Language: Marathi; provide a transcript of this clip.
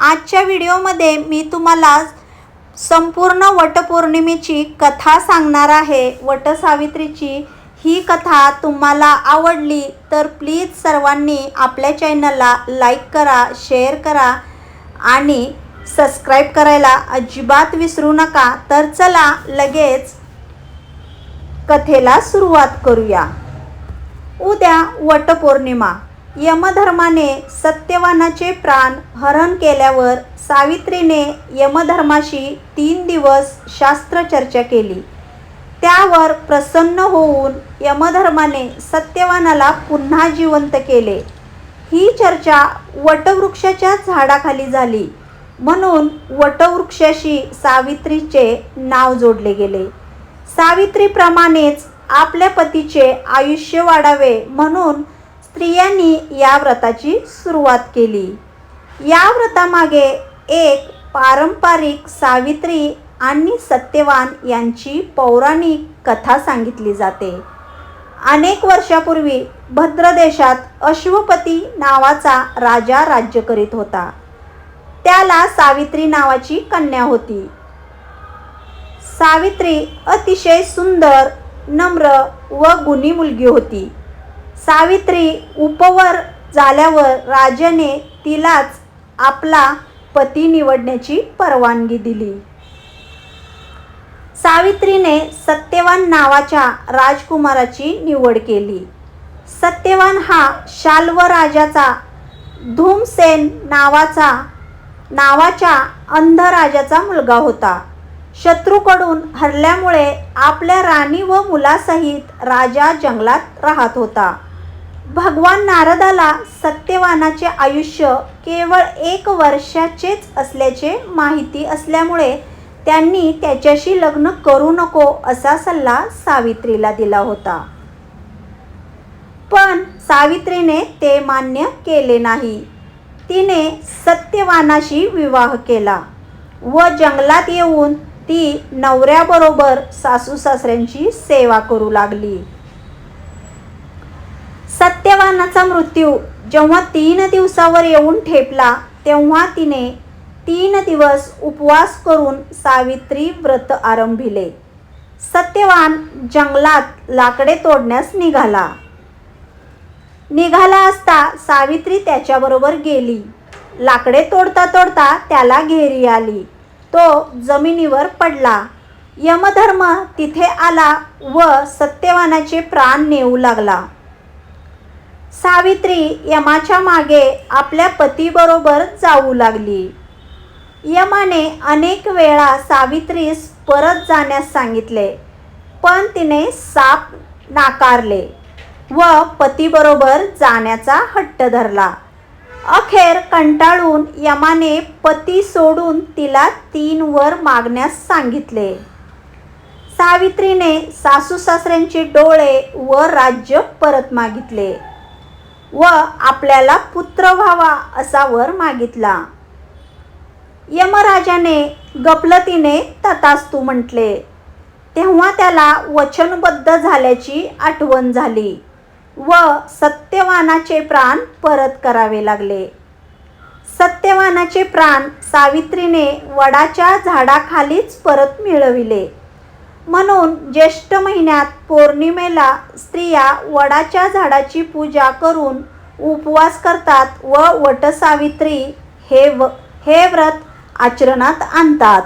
आजच्या व्हिडिओमध्ये मी तुम्हाला संपूर्ण वटपौर्णिमेची कथा सांगणार आहे. वटसावित्रीची ही कथा तुम्हाला आवडली तर प्लीज सर्वांनी आपल्या चॅनलला लाईक करा शेअर करा आणि सबस्क्राईब करायला अजिबात विसरू नका. तर चला लगेच कथेला सुरुवात करूया. उद्या वटपौर्णिमा. यमधर्माने सत्यवानाचे प्राण हरण केल्यावर सावित्रीने यमधर्माशी तीन दिवस शास्त्रचर्चा केली. त्यावर प्रसन्न होऊन यमधर्माने सत्यवानाला पुन्हा जिवंत केले. ही चर्चा वटवृक्षाच्या झाडाखाली झाली. म्हणून वटवृक्षाशी सावित्रीचे नाव जोडले गेले. सावित्रीप्रमाणेच आपल्या पतीचे आयुष्य वाढावे म्हणून स्त्रियांनी या व्रताची सुरुवात केली. या व्रतामागे एक पारंपरिक सावित्री आणि सत्यवान यांची पौराणिक कथा सांगितली जाते. अनेक वर्षापूर्वी भद्रदेशात अश्वपती नावाचा राजा राज्य करीत होता. त्याला सावित्री नावाची कन्या होती. सावित्री अतिशय सुंदर नम्र व गुणी मुलगी होती. सावित्री उपवर झाल्यावर राजाने तिलाच आपला पती निवडण्याची परवानगी दिली. सावित्रीने सत्यवान नावाच्या राजकुमाराची निवड केली. सत्यवान हा शाल्व राजाचा धूमसेन नावाचा नावाच्या अंध राजाचा मुलगा होता. शत्रूकडून हरल्यामुळे आपल्या राणी व मुलासहित राजा जंगलात राहत होता. भगवान नारदाला सत्यवानाचे आयुष्य केवळ एक वर्षाचेच असल्याचे माहिती असल्यामुळे त्यांनी त्याच्याशी लग्न करू नको असा सल्ला सावित्रीला दिला होता. पण सावित्रीने ते मान्य केले नाही. तिने सत्यवानाशी विवाह केला व जंगलात येऊन ती नवऱ्याबरोबर सासू सासऱ्यांची सेवा करू लागली. सत्यवानाचा मृत्यू जेव्हा तीन दिवसावर येऊन ठेपला तेव्हा तिने तीन दिवस उपवास करून सावित्री व्रत आरंभिले. सत्यवान जंगलात लाकडे तोडण्यास निघाला. निघाला असता सावित्री त्याच्याबरोबर गेली. लाकडे तोडता तोडता त्याला घेरी आली. तो जमिनीवर पडला. यमधर्म तिथे आला व सत्यवानाचे प्राण नेऊ लागला. सावित्री यमाच्या मागे आपल्या पतीबरोबर जाऊ लागली. यमाने अनेक वेळा सावित्रीस परत जाण्यास सांगितले पण तिने साप नाकारले व पतीबरोबर जाण्याचा हट्ट धरला. अखेर कंटाळून यमाने पती सोडून तिला तीन वर मागण्यास सांगितले. सावित्रीने सासू सासऱ्यांचे डोळे व राज्य परत मागितले. व आपल्याला पुत्र व्हावा असा वर मागितला. यमराजाने गफलतीने ततास्तु म्हटले तेव्हा त्याला वचनबद्ध झाल्याची आठवण झाली व सत्यवानाचे प्राण परत करावे लागले. सत्यवानाचे प्राण सावित्रीने वडाच्या झाडाखालीच परत मिळविले. म्हणून ज्येष्ठ महिन्यात पौर्णिमेला स्त्रिया वडाच्या झाडाची पूजा करून उपवास करतात व वटसावित्री हे व हे व्रत आचरणात आणतात.